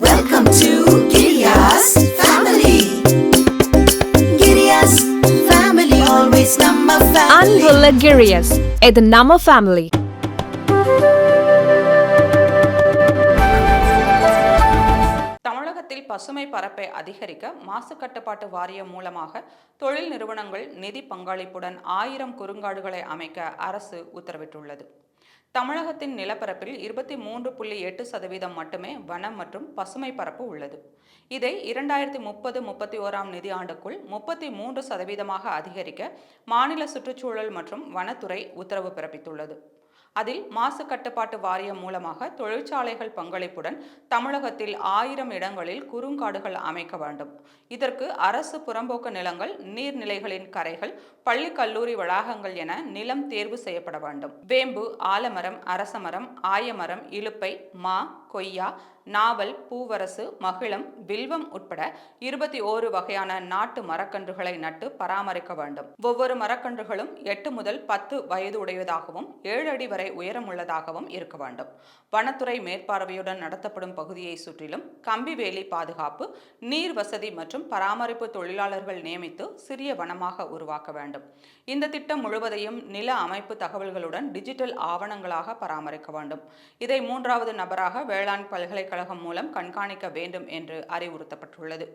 Welcome to Giriya's family. Giriya's family, always number family. அன்புள்ள கிரியஸ் இது நம்ம ஃபேமிலி தமிழகத்தில் பசுமை பரப்பை அதிகரிக்க மாசு கட்டுப்பாட்டு வாரியம் மூலமாக தொழில் நிறுவனங்கள் நிதி பங்களிப்புடன் ஆயிரம் குறுங்காடுகளை அமைக்க அரசு உத்தரவிட்டுள்ளது தமிழகத்தின் நிலப்பரப்பில் இருபத்தி மூன்று புள்ளி எட்டு சதவீதம் மட்டுமே வனம் மற்றும் பசுமை பரப்பு உள்ளது. இதை இரண்டாயிரத்தி முப்பது முப்பத்தி ஓராம் நிதியாண்டுக்குள் முப்பத்தி மூன்று சதவீதமாக அதிகரிக்க மாநில சுற்றுச்சூழல் மற்றும் வனத்துறை உத்தரவு பிறப்பித்துள்ளது. அதில் மாசு கட்டுப்பாட்டு வாரியம் மூலமாக தொழிற்சாலைகள் பங்களிப்புடன் தமிழகத்தில் ஆயிரம் இடங்களில் குறுங்காடுகள் அமைக்க வேண்டும். இதற்கு அரசு புறம்போக்கு நிலங்கள் நீர்நிலைகளின் கரைகள் பள்ளி கல்லூரி வளாகங்கள் என நிலம் தேர்வு செய்யப்பட வேண்டும். வேம்பு ஆலமரம் அரசமரம் ஆயமரம் இலுப்பை மா கொய்யா நாவல் பூவரசு மகிழம் வில்வம் உட்பட இருபத்தி ஓரு வகையான நாட்டு மரக்கன்றுகளை நட்டு பராமரிக்க வேண்டும். ஒவ்வொரு மரக்கன்றுகளும் எட்டு முதல் பத்து வயது உடையதாகவும் ஏழு அடி வரை உயரமுள்ளதாகவும் இருக்க வேண்டும். வனத்துறை மேற்பார்வையுடன் நடத்தப்படும் பகுதியை சுற்றிலும் கம்பி வேலி பாதுகாப்பு நீர் வசதி மற்றும் பராமரிப்பு தொழிலாளர்கள் நியமித்து சிறிய வனமாக உருவாக்க வேண்டும். இந்த திட்டம் முழுவதையும் நில அமைப்பு தகவல்களுடன் டிஜிட்டல் ஆவணங்களாக பராமரிக்க வேண்டும். இதை மூன்றாவது நபராக வேளாண் பல்கலை பல்கலைக்கழகம் மூலம் கண்காணிக்க வேண்டும் என்று அறிவுறுத்தப்பட்டுள்ளது.